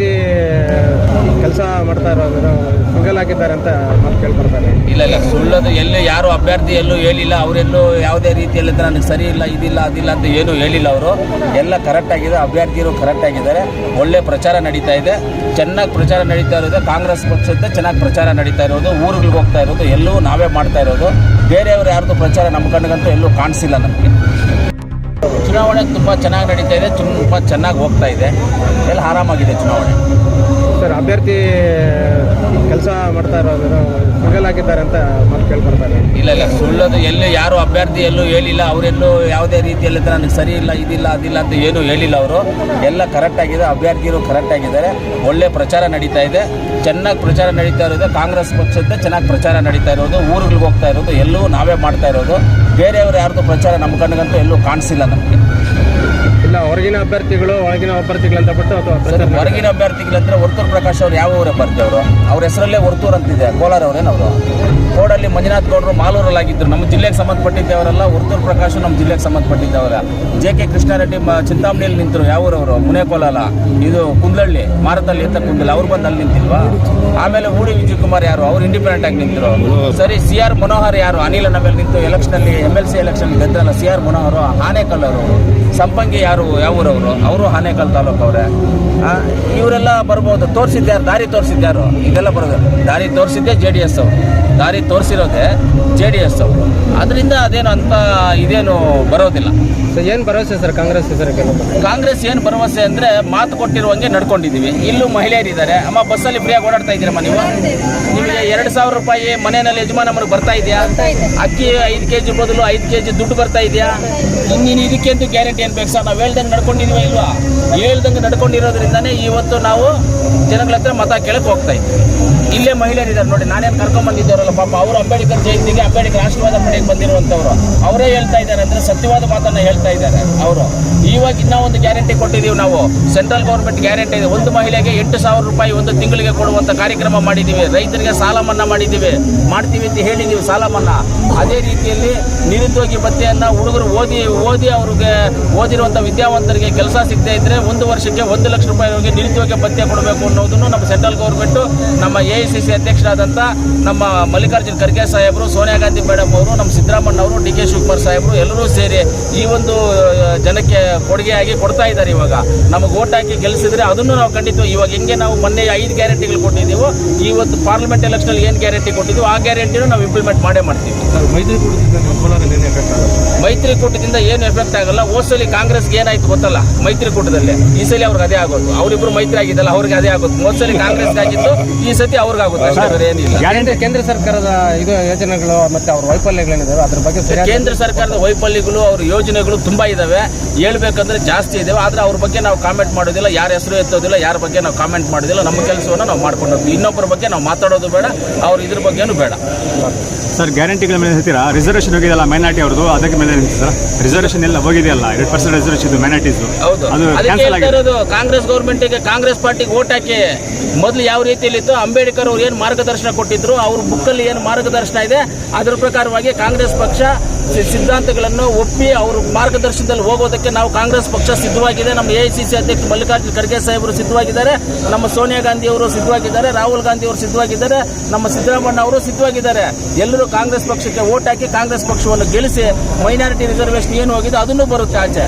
ಅಭ್ಯರ್ಥಿ ಕೆಲಸ ಮಾಡ್ತಾ ಇರೋದು ಸಿಂಗಲ್ ಆಗಿದ್ದಾರೆ ಅಂತ ಮಾತು ಕೇಳ್ಕೊಡ್ತಾರೆ ಇಲ್ಲ ಇಲ್ಲ, ಸುಳ್ಳದು ಎಲ್ಲೂ ಯಾರು ಅಭ್ಯರ್ಥಿ ಎಲ್ಲೂ ಹೇಳಿಲ್ಲ, ಅವರೆಲ್ಲೂ ಯಾವುದೇ ರೀತಿಯಲ್ಲಿ ನನಗೆ ಸರಿ ಇಲ್ಲ, ಇದಿಲ್ಲ, ಅದಿಲ್ಲ ಅಂತ ಏನೂ ಹೇಳಿಲ್ಲ ಅವರು. ಎಲ್ಲ ಕರೆಕ್ಟ್ ಆಗಿದೆ, ಅಭ್ಯರ್ಥಿಯರು ಕರೆಕ್ಟ್ ಆಗಿದ್ದಾರೆ. ಒಳ್ಳೆ ಪ್ರಚಾರ ನಡೀತಾ ಇದೆ. ಚೆನ್ನಾಗಿ ಪ್ರಚಾರ ನಡೀತಾ ಇರೋದು, ಕಾಂಗ್ರೆಸ್ ಪಕ್ಷದ ಚೆನ್ನಾಗಿ ಪ್ರಚಾರ ನಡೀತಾ ಇರೋದು, ಊರುಗಳಿಗೆ ಹೋಗ್ತಾ ಇರೋದು, ಎಲ್ಲೂ ನಾವೇ ಮಾಡ್ತಾ ಇರೋದು. ಬೇರೆಯವರು ಯಾರ್ದು ಪ್ರಚಾರ ನಮ್ಮ ಕಣ್ಣಿಗಂತೂ ಎಲ್ಲೂ ಕಾಣಿಸಿಲ್ಲ ನಮಗೆ. ಚುನಾವಣೆ ತುಂಬ ಚೆನ್ನಾಗಿ ನಡೀತಾ ಇದೆ ತುಂಬ ಚೆನ್ನಾಗಿ ಹೋಗ್ತಾ ಇದೆ. ಎಲ್ಲ ಆರಾಮಾಗಿದೆ ಚುನಾವಣೆ. ಸರ್, ಅಭ್ಯರ್ಥಿ ಕೆಲಸ ಮಾಡ್ತಾ ಇರೋದು ಸಿಂಗಲ್ ಆಗಿದ್ದಾರೆ ಅಂತ ಮತ್ತೆ ಕೇಳ್ಕೊಡ್ತಾರೆ ಇಲ್ಲ ಇಲ್ಲ, ಸುಳ್ಳದು ಎಲ್ಲೂ ಯಾರು ಅಭ್ಯರ್ಥಿ ಎಲ್ಲೂ ಹೇಳಿಲ್ಲ ಅವರೆಲ್ಲೂ ಯಾವುದೇ ರೀತಿಯಲ್ಲಿ ನನಗೆ ಸರಿ ಇಲ್ಲ, ಇದಿಲ್ಲ, ಅದಿಲ್ಲ ಅಂತ ಏನೂ ಹೇಳಿಲ್ಲ ಅವರು. ಎಲ್ಲ ಕರೆಕ್ಟ್ ಆಗಿದೆ ಅಭ್ಯರ್ಥಿಗಳು ಕರೆಕ್ಟ್ ಆಗಿದ್ದಾರೆ. ಒಳ್ಳೆ ಪ್ರಚಾರ ನಡೀತಾ ಇದೆ. ಚೆನ್ನಾಗಿ ಪ್ರಚಾರ ನಡೀತಾ ಇರೋದು, ಕಾಂಗ್ರೆಸ್ ಪಕ್ಷದ ಚೆನ್ನಾಗಿ ಪ್ರಚಾರ ನಡೀತಾ ಇರೋದು, ಊರುಗಳಿಗೆ ಹೋಗ್ತಾ ಇರೋದು, ಎಲ್ಲೂ ನಾವೇ ಮಾಡ್ತಾ ಇರೋದು. ಬೇರೆಯವರು ಯಾರ್ದು ಪ್ರಚಾರ ನಮ್ಮ ಕಣ್ಣಿಗಂತೂ ಎಲ್ಲೂ ಕಾಣಿಸಿಲ್ಲ ನಮಗೆ. ಇಲ್ಲ ಹೊರಗಿನ ಅಭ್ಯರ್ಥಿಗಳು ಒಳಗಿನ ಅಭ್ಯರ್ಥಿಗಳು ಅಂತ ಬಿಟ್ಟು ಅಥವಾ ಹೊರಗಿನ ಅಭ್ಯರ್ಥಿಗಳಂದ್ರೆ ವರ್ತೂರ್ ಪ್ರಕಾಶ್ ಅವರು ಯಾವ ಊರೇ ಬರ್ತೀವಿ ಅವರು? ಅವ್ರ ಹೆಸರಲ್ಲೇ ವರ್ತೂರ್ ಅಂತಿದೆ ಕೋಲಾರ ಅವರೇನವರು ಕೋಡಲ್ಲಿ ಮಂಜುನಾಥ್ ಗೌಡರು ಮಾಲೂರಲ್ಲಾಗಿದ್ದರು ನಮ್ಮ ಜಿಲ್ಲೆಗೆ ಸಂಬಂಧಪಟ್ಟಿದ್ದವರೆಲ್ಲ ವರ್ತೂರ್ ಪ್ರಕಾಶ್ ನಮ್ಮ ಜಿಲ್ಲೆಗೆ ಸಂಬಂಧಪಟ್ಟಿದ್ದವರ ಜೆ ಕೆ ಕೃಷ್ಣಾರೆಡ್ಡಿ ಮ ಚಿಂತಾಮಣಿಯಲ್ಲಿ ನಿಂತರು ಯಾವ ಊರವರು? ಮುನೆ ಕೋಲಾಲ? ಇದು ಕುಂದಳ್ಳಿ ಮಾರತಲ್ಲಿ ಅಂತ ಕುಂದಳ್ಳಿ ಅವ್ರು ಬಂದು ಅಲ್ಲಿ ನಿಂತಿಲ್ವಾ? ಆಮೇಲೆ ಹೂಡಿ ವಿಜಯ್ ಕುಮಾರ್ ಯಾರು? ಅವ್ರು ಇಂಡಿಪೆಂಡೆಂಟ್ ಆಗಿ ನಿಂತರು. ಸರಿ ಸಿ ಆರ್ ಮನೋಹರ್ ಯಾರು? ಅನಿಲ್ ಮೇಲೆ ನಿಂತು ಎಲೆಕ್ಷನ್ ಅಲ್ಲಿ ಎಂ ಎಲ್ ಸಿ ಎಲೆಕ್ಷನ್ ಗೆದ್ದಲ್ಲ ಸಿ ಆರ್ ಮನೋಹರ್ ಆನೇಕಲ್ ಅವರು. ಸಂಪಂಗಿ ಯಾರು, ಯಾವ ಊರವರು? ಅವರು ಹಾನೇಕಲ್ ತಾಲೂಕು ಅವರೇ ಇವರೆಲ್ಲ ಬರ್ಬೋದು. ತೋರಿಸಿದ್ಯಾರು ದಾರಿ ತೋರಿಸಿದ್ಯಾರು ಇದೆಲ್ಲ ಬರೋದು. ದಾರಿ ತೋರಿಸಿದ್ದೆ ಜೆ ಡಿ ಎಸ್ ಅವರು. ದಾರಿ ತೋರಿಸಿರೋದೆ ಜೆ ಡಿ ಎಸ್ ಅವರು. ಅದರಿಂದ ಅದೇನು ಅಂತ ಇದೇನು ಬರೋದಿಲ್ಲ. ಸೊ ಏನು ಭರವಸೆ ಸರ್ ಕಾಂಗ್ರೆಸ್ ಹೆಸರಿಗೆ ಕಾಂಗ್ರೆಸ್ ಏನು ಭರವಸೆ ಅಂದರೆ ಮಾತು ಕೊಟ್ಟಿರುವಂಗೆ ನಡ್ಕೊಂಡಿದ್ದೀವಿ ಇಲ್ಲೂ ಮಹಿಳೆಯರಿದ್ದಾರೆ. ಅಮ್ಮ ಬಸ್ಸಲ್ಲಿ ಫ್ರೀಯಾಗಿ ಓಡಾಡ್ತಾ ಇದ್ದೀರಮ್ಮ ನೀವು? ನಿಮಗೆ ಎರಡು ಸಾವಿರ ರೂಪಾಯಿ ಮನೆಯಲ್ಲಿ ಯಜಮಾನ ಮನೆಗೆ ಬರ್ತಾ ಇದೆಯಾ? ಅಕ್ಕಿ ಐದು ಕೆ ಜಿ ಬದಲು ಐದು ಕೆ ಜಿ ದುಡ್ಡು ಬರ್ತಾ ಇದೆಯಾ? ಇದಕ್ಕೆ ಇದಕ್ಕೆಂತೂ ಗ್ಯಾರಂಟಿ ಏನು ಬೇಕು ಸರ್? ನಾವು ಹೇಳ್ದಂಗೆ ನಡ್ಕೊಂಡಿದ್ದೀವಿ ಇಲ್ವಾ? ಹೇಳ್ದಂಗೆ ನಡ್ಕೊಂಡಿರೋದ್ರಿಂದನೇ ಇವತ್ತು ನಾವು ಜನಗಳ ಹತ್ರ ಮತ ಕೇಳಕ್ಕೆ ಹೋಗ್ತಾ ಇದ್ದೀವಿ. ಇಲ್ಲೇ ಮಹಿಳೆಯರಿದ್ದಾರೆ ನೋಡಿ ನಾನೇನು ಕರ್ಕೊಂಡ್ಬಂದಿದ್ದವರಲ್ಲ ಪಾಪ, ಅವರು ಅಂಬೇಡ್ಕರ್ ಜಯಂತಿಗೆ ಅಂಬೇಡ್ಕರ್ ರಾಷ್ಟ್ರವಾದ ಮಂಡಿಗೆ ಬಂದಿರುವಂಥವ್ರು. ಅವರೇ ಹೇಳ್ತಾ ಇದ್ದಾರೆ ಅಂದರೆ ಸತ್ಯವಾದ ಮಾತನ್ನು ಹೇಳ್ತಾ ಇದ್ದಾರೆ ಅವರು. ಇವಾಗ ಇನ್ನೂ ಒಂದು ಗ್ಯಾರಂಟಿ ಕೊಟ್ಟಿದ್ದೀವಿ ನಾವು. ಸೆಂಟ್ರಲ್ ಗೌರ್ಮೆಂಟ್ ಗ್ಯಾರಂಟಿ ಇದೆ. ಒಂದು ಮಹಿಳೆಗೆ ಎಂಟು ಸಾವಿರ ರೂಪಾಯಿ ಒಂದು ತಿಂಗಳಿಗೆ ಕೊಡುವಂಥ ಕಾರ್ಯಕ್ರಮ ಮಾಡಿದ್ದೀವಿ. ರೈತರಿಗೆ ಸಾಲ ಮನ್ನಾ ಮಾಡಿದ್ದೀವಿ. ಮಾಡ್ತೀವಿ ಅಂತ ಹೇಳಿದ್ದೀವಿ ಸಾಲ ಮನ್ನಾ. ಅದೇ ರೀತಿಯಲ್ಲಿ ನಿರುದ್ಯೋಗಿ ಭತ್ಯೆಯನ್ನು ಹುಡುಗರು ಓದಿ ಓದಿ ಅವ್ರಿಗೆ ಓದಿರುವಂಥ ವಿದ್ಯಾವಂತರಿಗೆ ಕೆಲಸ ಸಿಗದೇ ಇದ್ದರೆ ಒಂದು ವರ್ಷಕ್ಕೆ ಒಂದು ಲಕ್ಷ ರೂಪಾಯಿವರೆಗೆ ನಿರುದ್ಯೋಗ ಭತ್ಯೆ ಕೊಡಬೇಕು ಅನ್ನೋದನ್ನು ನಮ್ಮ ಸೆಂಟ್ರಲ್ ಗೌರ್ಮೆಂಟು ನಮ್ಮ ಎ ಐ ಸಿ ಅಧ್ಯಕ್ಷರಾದಂಥ ನಮ್ಮ ಮಲ್ಲಿಕಾರ್ಜುನ್ ಖರ್ಗೆ ಸಾಹೇಬರು ಸೋನಿಯಾ ಗಾಂಧಿ ಮೇಡಮ್ ಅವರು ನಮ್ಮ ಸಿದ್ದರಾಮಣ್ಣ ಅವರು ಡಿ ಕೆ ಶಿವಕುಮಾರ್ ಸಾಹೇಬರು ಎಲ್ಲರೂ ಸೇರಿ ಈ ಒಂದು ಜನಕ್ಕೆ ಕೊಡುಗೆಯಾಗಿ ಕೊಡ್ತಾ ಇದ್ದಾರೆ ಇವಾಗ. ನಮಗೆ ಓಟ್ ಹಾಕಿ ಗೆಲ್ಲಿಸಿದ್ರೆ ಅದನ್ನು ನಾವು ಖಂಡಿತ ಇವಾಗ ಹೆಂಗೆ ನಾವು ಮೊನ್ನೆ ಐದು ಗ್ಯಾರಂಟಿಗಳು ಕೊಟ್ಟಿದ್ದೀವಿ ಇವತ್ತು ಪಾರ್ಲಿಮೆಂಟ್ ಎಲೆಕ್ಷನಲ್ಲಿ ಏನು ಗ್ಯಾರಂಟಿ ಕೊಟ್ಟಿದ್ದೀವೋ ಆ ಗ್ಯಾರಂಟಿನೂ ನಾವು ಇಂಪ್ಲಿಮೆಂಟ್ ಮಾಡೇ ಮಾಡ್ತೀವಿ. ಮೈತ್ರಿಕೂಟದಿಂದ ಏನು ಎಫೆಕ್ಟ್ ಆಗಲ್ಲ? ಹೋದ್ಸಲಿ ಕಾಂಗ್ರೆಸ್ಗೆ ಏನಾಯ್ತು ಗೊತ್ತಲ್ಲ? ಮೈತ್ರಿಕೂಟದಲ್ಲಿ ಈ ಸಲ ಅವ್ರಿಗೆ ಅದೇ ಆಗೋದು. ಅವರಿಬ್ರು ಮೈತ್ರಿ ಆಗಿದ್ದಲ್ಲ ಅವ್ರಿಗೆ ಅದೇ ಆಗೋದು. ಹೋದ್ಸಲಿ ಕಾಂಗ್ರೆಸ್ಗೆ ಆಗಿತ್ತು ಈ ಸತಿ ಅವ್ರಿಗಾಗುತ್ತೆ ಏನಿಲ್ಲ. ಕೇಂದ್ರ ಕೇಂದ್ರ ಸರ್ಕಾರದ ಇದು ಯೋಜನೆಗಳು ಮತ್ತೆ ಅವ್ರ ವೈಫಲ್ಯಗಳೇನಿದಾವೆ ಅದ್ರ ಬಗ್ಗೆ ಕೇಂದ್ರ ಸರ್ಕಾರದ ವೈಫಲ್ಯಗಳು ಅವ್ರ ಯೋಜನೆಗಳು ತುಂಬಾ ಇದಾವೆ. ಹೇಳ್ಬೇಕಂದ್ರೆ ಜಾಸ್ತಿ ಇದಾವೆ. ಆದ್ರೆ ಅವ್ರ ಬಗ್ಗೆ ನಾವು ಕಾಮೆಂಟ್ ಮಾಡೋದಿಲ್ಲ ಯಾರ ಹೆಸರು ಎತ್ತೋದಿಲ್ಲ ಯಾರ ಬಗ್ಗೆ ನಾವು ಕಾಮೆಂಟ್ ಮಾಡೋದಿಲ್ಲ. ನಮ್ಮ ಕೆಲಸವನ್ನು ನಾವು ಮಾಡ್ಕೊಂಡು ಹೋಗ್ತೀವಿ. ಇನ್ನೊಬ್ಬರ ಬಗ್ಗೆ ನಾವು ಮಾತಾಡೋದು ಬೇಡ ಅವ್ರ ಇದ್ರ ಬಗ್ಗೆನೂ ಬೇಡ. ಸರ್ ಗ್ಯಾರಂಟಿಗಳ ಮೇಲೆ ಹೇಳ್ತೀರಾ? ರಿಸರ್ವೇಷನ್ ಹೋಗಿದೆಯಲ್ಲ ಮೈನಾರಿಟಿ ಅವ್ರದ್ದು? ಅದಕ್ಕೆ ಮೇಲೆ ಹೇಳ್ತೀರಾ ಸರ್? ರಿಸರ್ವೇಷನ್ ಎಲ್ಲ ಹೋಗಿದೆಯಲ್ಲ? ಎರಡು ಪರ್ಸೆಂಟ್ ರಿಸರ್ವೇಷನ್ ಮೈನಾರಿಟೀಸ್ ಹೌದು. ಅದು ಕಾಂಗ್ರೆಸ್ ಗೌರ್ಮೆಂಟ್ಗೆ ಕಾಂಗ್ರೆಸ್ ಪಾರ್ಟಿಗೆ ಓಟ್ ಹಾಕಿ ಮೊದಲು ಯಾವ ರೀತಿಯಲ್ಲಿತ್ತು ಅಂಬೇಡ್ಕರ್ ಅವ್ರು ಏನು ಮಾರ್ಗದರ್ಶನ ಕೊಟ್ಟಿದ್ರು ಅವ್ರ ಏನು ಮಾರ್ಗದರ್ಶನ ಇದೆ, ಅದರ ಪ್ರಕಾರವಾಗಿ ಕಾಂಗ್ರೆಸ್ ಪಕ್ಷ ಸಿದ್ಧಾಂತಗಳನ್ನು ಒಪ್ಪಿ ಅವರ ಮಾರ್ಗದರ್ಶನದಲ್ಲಿ ಹೋಗೋದಕ್ಕೆ ನಾವು ಕಾಂಗ್ರೆಸ್ ಪಕ್ಷ ಸಿದ್ಧವಾಗಿದೆ. ನಮ್ಮ ಎ ಅಧ್ಯಕ್ಷ ಮಲ್ಲಿಕಾರ್ಜುನ ಖರ್ಗೆ ಸಾಹೇಬರು ಸಿದ್ಧವಾಗಿದ್ದಾರೆ. ನಮ್ಮ ಸೋನಿಯಾ ಗಾಂಧಿ ಅವರು ಸಿದ್ಧವಾಗಿದ್ದಾರೆ. ರಾಹುಲ್ ಗಾಂಧಿ ಅವರು ಸಿದ್ಧವಾಗಿದ್ದಾರೆ. ನಮ್ಮ ಸಿದ್ದರಾಮಣ್ಣ ಅವರು ಸಿದ್ಧವಾಗಿದ್ದಾರೆ. ಎಲ್ಲರೂ ಕಾಂಗ್ರೆಸ್ ಪಕ್ಷಕ್ಕೆ ಓಟ್ ಹಾಕಿ ಕಾಂಗ್ರೆಸ್ ಪಕ್ಷವನ್ನು ಗೆಲ್ಲಿಸಿ ಮೈನಾರಿಟಿ ರಿಸರ್ವೇಷನ್ ಏನು ಹೋಗಿದೆ ಅದನ್ನು ಬರುತ್ತೆ ಆಚೆ.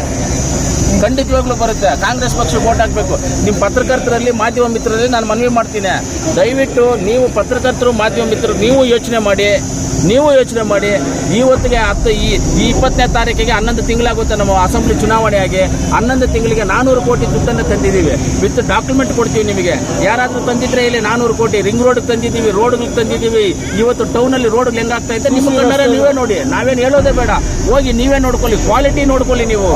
ಖಂಡಿತವಾಗ್ಲೂ ಬರುತ್ತೆ. ಕಾಂಗ್ರೆಸ್ ಪಕ್ಷಕ್ಕೆ ಓಟ್ ಹಾಕಬೇಕು. ನಿಮ್ಮ ಪತ್ರಕರ್ತರಲ್ಲಿ, ಮಾಧ್ಯಮ ಮಿತ್ರರಲ್ಲಿ ನಾನು ಮನವಿ ಮಾಡ್ತೀನಿ. ದಯವಿಟ್ಟು ನೀವು ಪತ್ರಕರ್ತರು, ಮಾಧ್ಯಮ ಮಿತ್ರರು, ನೀವು ಯೋಚನೆ ಮಾಡಿ. ನೀವು ಯೋಚನೆ ಮಾಡಿ ಇವತ್ತಿಗೆ ಹತ್ತು ಈ ಈ ಇಪ್ಪತ್ತನೇ ತಾರೀಕಿಗೆ ಹನ್ನೊಂದು ತಿಂಗಳಾಗುತ್ತೆ ನಮ್ಮ ಅಸೆಂಬ್ಲಿ ಚುನಾವಣೆಯಾಗಿ ಹನ್ನೊಂದು ತಿಂಗಳಿಗೆ ನಾನೂರು ಕೋಟಿ ದುಡ್ಡನ್ನು ತಂದಿದ್ದೀವಿ. ವಿತ್ ಡಾಕ್ಯುಮೆಂಟ್ ಕೊಡ್ತೀವಿ ನಿಮಗೆ. ಯಾರಾದರೂ ತಂದಿದ್ರೆ ಇಲ್ಲಿ ನಾನೂರು ಕೋಟಿ ರಿಂಗ್ ರೋಡ್ ತಂದಿದ್ದೀವಿ ರೋಡ್ಗಳು ತಂದಿದ್ದೀವಿ. ಇವತ್ತು ಟೌನಲ್ಲಿ ರೋಡ್ಗಳು ಹೆಂಗಾಗ್ತಾ ಇದೆ? ನಿಮ್ಮ ಕಣ್ಣಾರೆ ನೀವೇ ನೋಡಿ. ನಾವೇನು ಹೇಳೋದೇ ಬೇಡ. ಹೋಗಿ ನೀವೇ ನೋಡ್ಕೊಳ್ಳಿ ಕ್ವಾಲಿಟಿ ನೋಡ್ಕೊಳ್ಳಿ ನೀವು.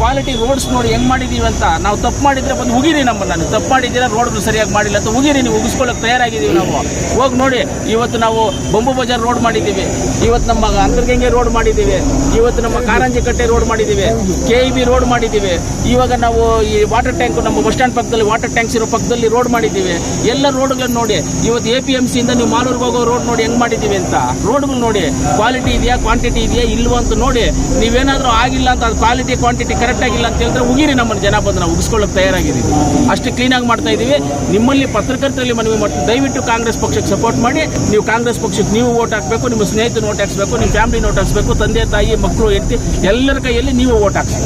ಕ್ವಾಲಿಟಿ ರೋಡ್ಸ್ ನೋಡಿ ಹೆಂಗ್ ಮಾಡಿದೀವಿ ಅಂತ. ನಾವು ತಪ್ಪು ಮಾಡಿದ್ರೆ ಬಂದು ಉಗಿರಿ ನಮ್ಮನ್ನ. ನಾನು ತಪ್ಪು ಮಾಡಿದ್ದೀರಾ ರೋಡ್ಗಳು ಸರಿಯಾಗಿ ಮಾಡಿಲ್ಲ ಅಂತ ಉಗಿರಿ. ನೀವು ಉಗಿಸ್ಕೊಳ್ಳೋಕೆ ತಯಾರಾಗಿದ್ದೀವಿ ನಾವು. ಹೋಗಿ ನೋಡಿ ಇವತ್ತು ನಾವು ಬೊಂಬು ಬಜಾರ್ ರೋಡ್ ಮಾಡಿದ್ದೀವಿ. ಇವತ್ತು ನಮ್ಮ ಅಂತರ್ಗಂಗೆ ರೋಡ್ ಮಾಡಿದ್ದೀವಿ. ಇವತ್ತು ನಮ್ಮ ಕಾರಂಜಿ ಕಟ್ಟೆ ರೋಡ್ ಮಾಡಿದ್ದೀವಿ. ಕೆ ಇ ಬಿ ರೋಡ್ ಮಾಡಿದ್ದೀವಿ. ಇವಾಗ ನಾವು ಈ ವಾಟರ್ ಟ್ಯಾಂಕ್ ನಮ್ಮ ಬಸ್ ಸ್ಟ್ಯಾಂಡ್ ಪಕ್ಕದಲ್ಲಿ ವಾಟರ್ ಟ್ಯಾಂಕ್ಸ್ ಇರೋ ಪಕ್ಕದಲ್ಲಿ ರೋಡ್ ಮಾಡಿದ್ದೀವಿ. ಎಲ್ಲ ರೋಡ್ಗಳನ್ನ ನೋಡಿ, ಇವತ್ತು ಎ ಪಿ ಎಂ ಸಿಯಿಂದ ನೀವು ಮಾಲೂರ್ಗೆ ಹೋಗೋ ರೋಡ್ ನೋಡಿ ಹೆಂಗ್ ಮಾಡಿದ್ದೀವಿ ಅಂತ. ರೋಡ್ಗಳು ನೋಡಿ ಕ್ವಾಲಿಟಿ ಇದೆಯಾ ಕ್ವಾಂಟಿಟಿ ಇದೆಯಾ, ಇಲ್ವೋ ಅಂತ ನೋಡಿ, ನೀವೇನಾದರೂ ಆಗಿಲ್ಲ ಅಂತ ಅದು ಕ್ವಾಲಿಟಿ ಕ್ವಾಂಟಿಟಿ ಕರೆಕ್ಟ್ ಆಗಿಲ್ಲ ಅಂತ ಹೇಳಿದ್ರೆ ಉಗಿರಿ ನಮ್ಮನ್ನು ಜನ ಬಂದು ನಾವು ಉಗಿಸ್ಕೊಳ್ಳೋಕೆ ತಯಾರಾಗಿದ್ದೀವಿ. ಅಷ್ಟು ಕ್ಲೀನಾಗಿ ಮಾಡ್ತಾ ಇದ್ದೀವಿ ನಿಮ್ಮಲ್ಲಿ ಪತ್ರಕರ್ತರಲ್ಲಿ ಮನವಿ ಮಾಡ್ತೀವಿ. ದಯವಿಟ್ಟು ಕಾಂಗ್ರೆಸ್ ಪಕ್ಷಕ್ಕೆ ಸಪೋರ್ಟ್ ಮಾಡಿ, ನೀವು ಕಾಂಗ್ರೆಸ್ ಪಕ್ಷಕ್ಕೆ ನೀವು ಓಟ್ ಹಾಕಬೇಕು, ನಿಮ್ಮ ಸ್ನೇಹಿತರು ಓಟ್ ಹಾಕ್ಸ್ಬೇಕು, ನಿಮ್ಮ ಫ್ಯಾಮಿಲಿ ಓಟ್ ಹಾಕ್ಸ್ಬೇಕು, ತಂದೆ, ತಾಯಿ, ಮಕ್ಕಳು ಎತ್ತಿ ಎಲ್ಲರ ಕೈಯಲ್ಲಿ ನೀವು ಓಟ್ ಹಾಕ್ಸಿ